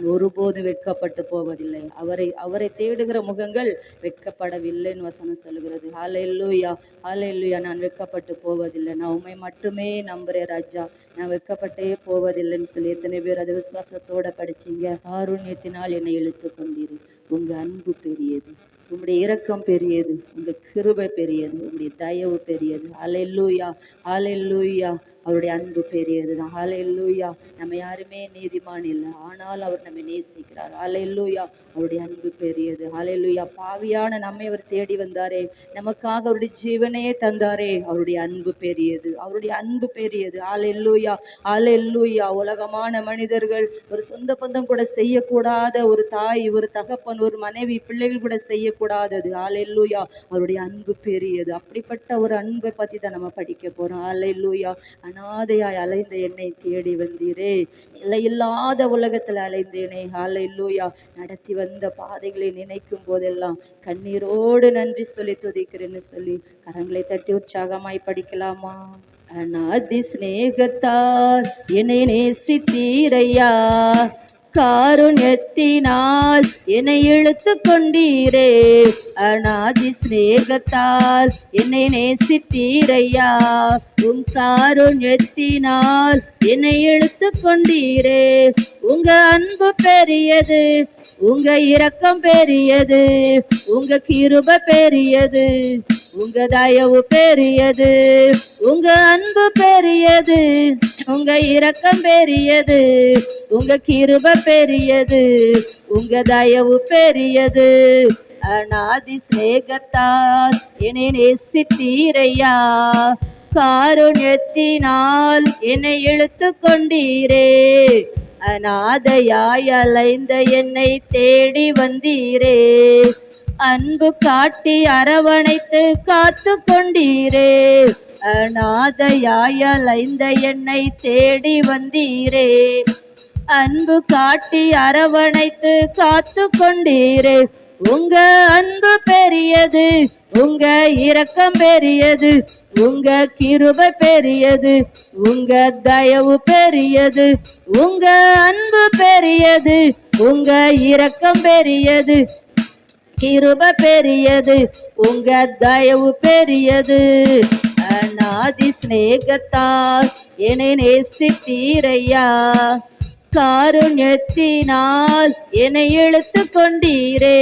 நான் ஒருபோதும் வெட்கப்பட்டு போவதில்லை. அவரை அவரை தேடுகிற முகங்கள் வெட்கப்படவில்லைன்னு வசனம் சொல்லுகிறது. ஹாலையில்லூயா ஹாலையில்லூயா நான் வெட்கப்பட்டு போவதில்லை. நான் உண்மை மட்டுமே நம்புறேன் ராஜா. நான் வெட்கப்பட்டே போவதில்லைன்னு சொல்லி எத்தனை பேர் அதை விசுவாசத்தோட படிச்சீங்க? காருண்யத்தினால் என்னை இழுத்து கொண்டீர். உங்க அன்பு பெரியது. உங்களுடைய இரக்கம் பெரியது. உங்க கிருபை பெரியது. உங்களுடைய தயவு பெரியது. ஹalleluya ஹalleluya. அவருடைய அன்பு பெரியது அலையல்லூயா நம்ம யாருமே நீதிமான் இல்லை. ஆனால் அவர் நம்மை நேசிக்கிறார். அலையல்லூயா அவருடைய அன்பு பெரியது. அலையல்லூயா பாவியான நம்மை அவர் தேடி வந்தாரே. நமக்காக அவருடைய ஜீவனையே தந்தாரே. அவருடைய அன்பு பெரியது. அவருடைய அன்பு பெரியது. ஹalleluya. ஹalleluya. உலகமான மனிதர்கள் ஒரு சொந்த பந்தம் கூட செய்யக்கூடாத ஒரு தாய் ஒரு தகப்பன் ஒரு மனைவி பிள்ளைகள் கூட செய்யக்கூடாதது. ஹalleluya. அவருடைய அன்பு பெரியது. அப்படிப்பட்ட ஒரு அன்பை பற்றி தான் நம்ம படிக்க போறோம். ஹalleluya. அனாதையாய் அலைந்த என்னை தேடி வந்தீரே. நிலையில்லாத உலகத்தில் அலைந்தேனே. ஹalleluya. நடத்தி வந்த பாதைகளை நினைக்கும் போதெல்லாம் கண்ணீரோடு நன்றி சொல்லி துதிக்கிறேன்னு சொல்லி கரங்களை தட்டி உற்சாகமாய் படிக்கலாமா? அநாதி சிநேகத்தார் என்னை நேசித்தீரையா? காருண்யத்தினால் என்னை இழுத்து கொண்டீரே அநாதி சிநேகத்தால் என்னை நேசித்தீரையா? உம் காருண்யத்தினால் என்னை இழுத்து கொண்டீரே. உங்க அன்பு பெரியது உங்க இரக்கம் பெரியது உங்க கிருப பெரியது உங்க தயவு பெரியது உங்க அன்பு பெரியது உங்க இரக்கம் பெரியது உங்க கிருப பெரியது உங்க தயவு பெரியது. அநாதி சிநேகத்தால் என்னை நேசித்தீரையா? காருண்யத்தினால் என்னை இழுத்து கொண்டீரே. அநாதையாய் அலைந்த என்னை தேடி வந்தீரே. அன்பு காட்டி அரவணைத்து காத்து கொண்டீரே. அநாதையாய் அலைந்த என்னை தேடி வந்தீரே. அன்பு காட்டி அரவணைத்து காத்து கொண்டீரே. உங்க அன்பு பெரியது உங்க இரக்கம் பெரியது உங்க கிருபை பெரியது உங்க தயவு பெரியது உங்க அன்பு பெரியது உங்க இரக்கம் பெரியது கிருப பெரியது உங்க தயவு பெரியது. அநாதி சிநேகத்தால் என்னை நேசித்தீரையா காருண்யத்தினால் என்னை இழுத்து கொண்டீரே